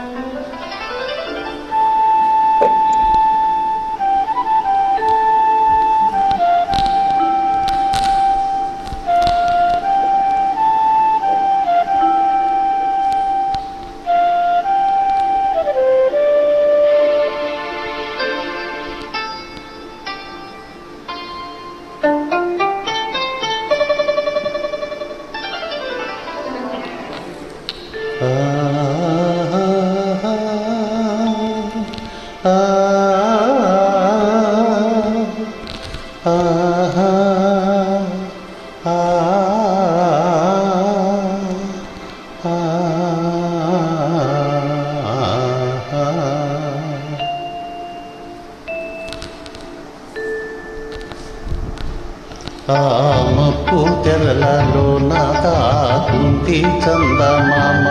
啊。మప్పు తెరలలో నా తాకుంటి చందమామ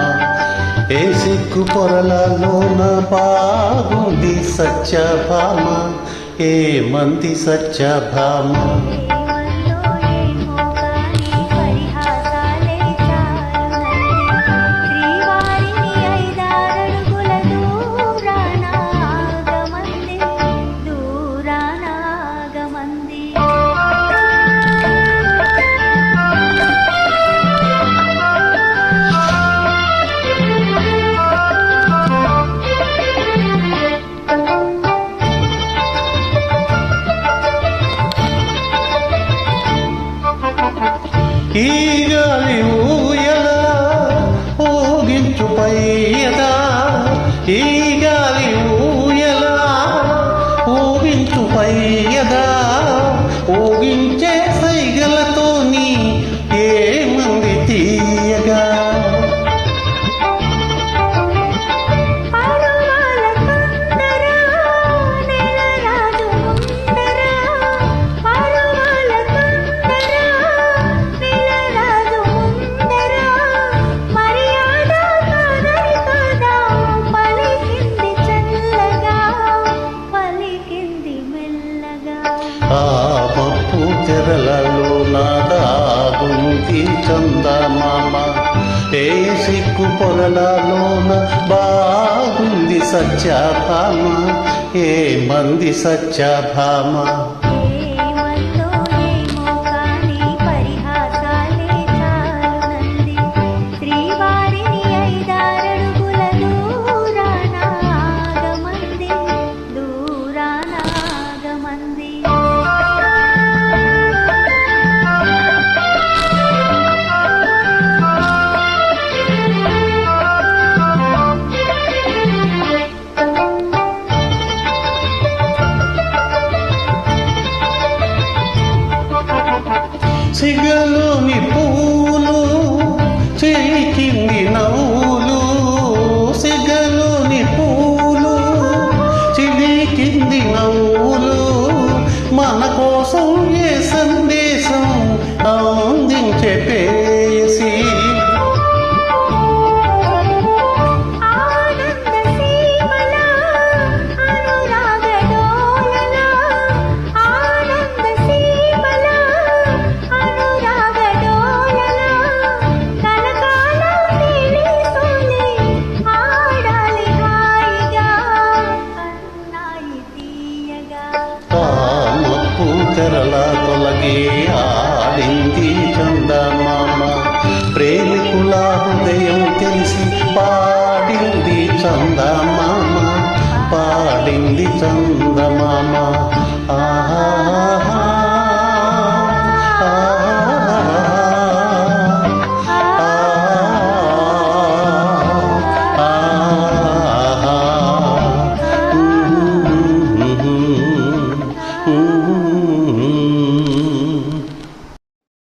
ఏ సిక్కు పొరలలో నా బాగుంది సత్యభామ ఏ మంది సత్యభామ? ఈ గాలి ఊయల ఊగించు పైయదా ఈ ఆ మప్పు తెరలలో నాదాగుంది చందమామ ఏ సిక్కు పొరలలోన బాగుంది సత్యభామ ఏ మంది సత్యభామ. 和松叶山。తెరల తొలగి ఆడింది చందమామ. ప్రేమికుల హృదయం తెలిసి పాడింది చందమా